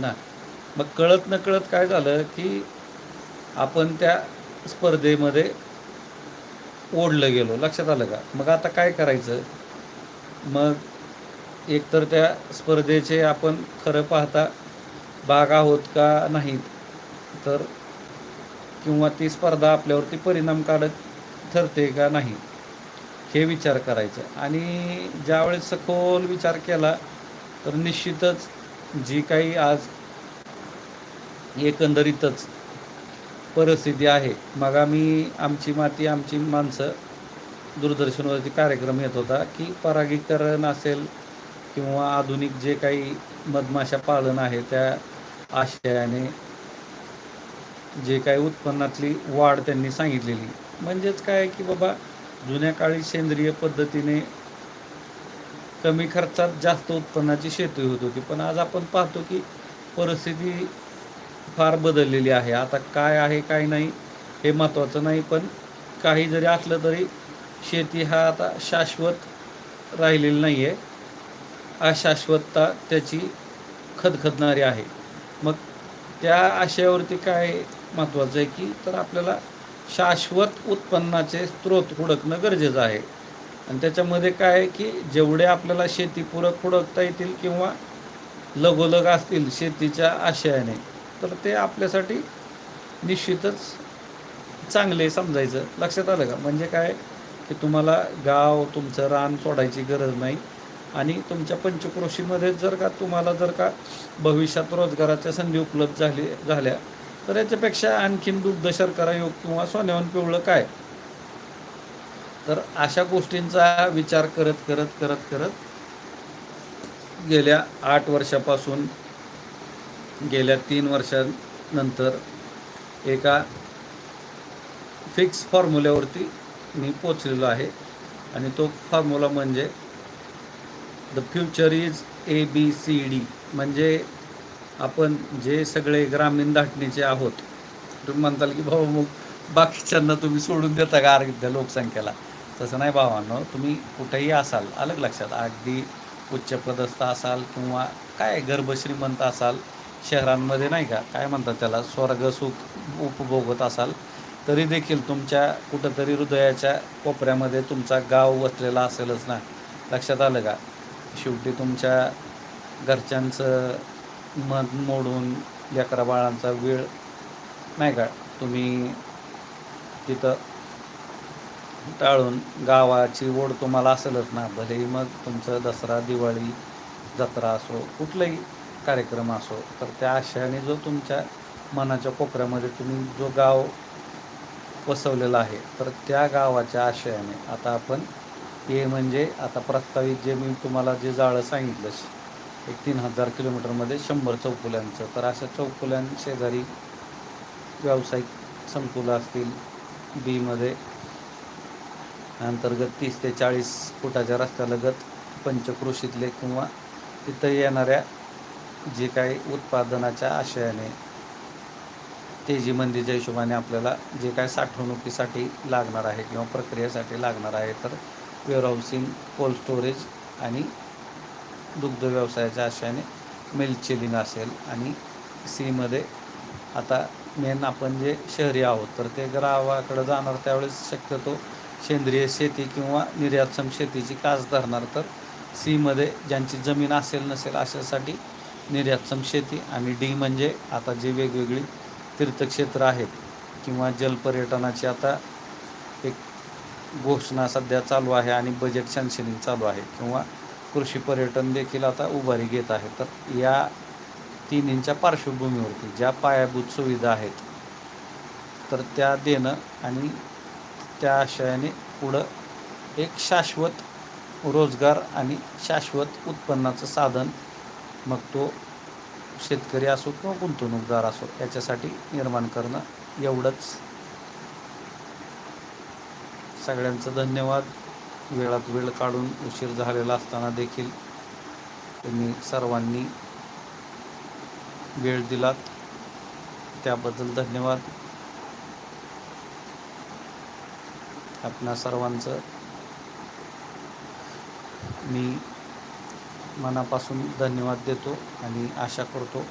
ना. मग कळत न कळत काय झालं की आपण त्या स्पर्धेमध्ये ओढलं गेलो. लक्षात आलं का? मग आता काय करायचं? मग एकतर त्या स्पर्धेचे आपण खरं पाहता भाग आहोत का नाहीत तर किंवा ती स्पर्धा आपल्यावरती परिणामकारक ठरते का नाही हे विचार करायचं. आणि ज्यावेळेस सखोल विचार केला तर निश्चितच जी काही आज एकंदरीतच परिस्थिती आहे. मग आम्ही आमची माती आमची माणसं दूरदर्शनवरती कार्यक्रम येत होता की परागीकरण असेल किंवा आधुनिक जे काही मधमाशा पालन आहे त्या आशयाने जे काही उत्पन्नातली वाढ त्यांनी सांगितलेली. म्हणजेच काय की बाबा जुन्या काळी सेंद्रिय पद्धतीने कमी खर्चात जास्त उत्पन्नाची शेती होत होती. पण आज आपण पाहतो की परिस्थिती फार बदललेली आहे. आता काय आहे काय नाही हे महत्त्वाचं नाही पण काही जरी असलं तरी शेती हा आता शाश्वत राहिलेली नाही आहे अशाश्वतता त्याची खदखदणारी आहे. मग त्या आशयावरती काय महत्त्वाचं आहे की तर आपल्याला शाश्वत उत्पन्नाचे स्रोत हुडकणं गरजेचं आहे. आणि त्याच्यामध्ये काय आहे की जेवढे आपल्याला शेतीपूरक हुडकता येतील किंवा लगोलग असतील शेतीच्या आशयाने तर ते आपल्यासाठी निश्चितच चांगले समजायचं. लक्षात आलं का? म्हणजे काय? की तुम्हाला गाव तुमचं रान सोडायची गरज नाही आणि तुमच्या पंचक्रोशीमध्ये जर का तुम्हाला जर का भविष्यात रोजगाराच्या संधी उपलब्ध झाली झाल्या तर याच्यापेक्षा आणखीन दुग्ध शर्करा योग किंवा सोन्याहून पिवळं काय? तर अशा गोष्टींचा विचार करत करत करत करत गेल्या आठ वर्षापासून गेल्या तीन वर्षानंतर एका फिक्स फॉर्म्युल्यावरती मी पोचलेलो आहे. आणि तो फॉर्म्युला म्हणजे the future is A B C D म्हणजे आपण जे सगळे ग्रामीण धाटणीचे आहोत. तुम्ही म्हणताल की भाऊ मग बाकीच्यांना तुम्ही सोडून देता का अर्ध्या लोकसंख्येला? तसं नाही भावांनो तुम्ही कुठेही असाल अलग लक्षात अगदी उच्चपदस्थ असाल किंवा काय गर्भश्रीमंत असाल शहरांमध्ये नाही का काय म्हणतात त्याला स्वर्ग सुख उपभोगत असाल तरी देखील तुमच्या कुठंतरी हृदयाच्या कोपऱ्यामध्ये तुमचा गाव वसलेला असेलच ना. लक्षात आलं का? शेवटी तुमच्या घरच्यांचं मन मोडून लेकरा बाळांचा वेळ नाही का तुम्ही तिथं टाळून गावाची ओढ तुम्हाला असेलच ना. भलेही मग तुमचं दसरा दिवाळी जत्रा असो कुठलाही कार्यक्रम असो तर त्या आशयाने जो तुमच्या मनाच्या कोपऱ्यामध्ये तुम्ही जो गाव वसवलेला आहे तर त्या गावाच्या आशयाने आता आपण हे म्हणजे आता प्रस्तावित जे मी तुम्हाला जे जाळं सांगितलं एक तीन हजार किलोमीटरमध्ये शंभर चौफुल्यांचं तर अशा चौकुल्यां शेजारी व्यावसायिक संकुलं असतील बीमध्ये अंतर्गत तीस ते चाळीस फुटाच्या रस्त्यालगत पंचक्रोशीतले किंवा तिथं येणाऱ्या जे काही उत्पादनाच्या आशयाने तेजी मंदीच्या हिशोबाने आपल्याला जे काय साठवणुकीसाठी लागणार आहे किंवा प्रक्रियेसाठी लागणार आहे तर वेअरहाऊसिंग कोल्ड स्टोरेज आणि दुग्ध व्यवसायाच्या आशयाने मिल्क चिलिंग असेल. आणि सीमध्ये आता मेन आपण जे शहरी आहोत तर ते गावाकडं जाणार त्यावेळेस शक्यतो सेंद्रिय शेती किंवा निर्यातक्षम शेतीची कास धरणार तर सीमध्ये ज्यांची जमीन असेल नसेल अशासाठी निर्यातक्षम शेती आणि डी म्हणजे आता जे वेगवेगळी तीर्थक्षेत्र आहेत किंवा जलपर्यटनाची आता एक घोषणा सध्या चालू आहे आणि बजेट सॅन्शनिंग चालू आहे किंवा कृषी पर्यटन देखील आता उभारी घेत आहे. तर या तिन्हींच्या पार्श्वभूमीवरती ज्या पायाभूत सुविधा आहेत तर त्या देणं आणि त्या आशयाने पुढं एक शाश्वत रोजगार आणि शाश्वत उत्पन्नाचं साधन मग तो शेतकरी असो किंवा गुंतवणूकदार असो याच्यासाठी निर्माण करणं एवढंच. सगळ्यांचं धन्यवाद. वेळात वेळ काढून उशीर झालेला असताना देखील तुम्ही सर्वांनी वेळ दिलात. त्याबद्दल धन्यवाद. आपणा सर्वांचं मी मनापासून धन्यवाद देतो आणि आशा करतो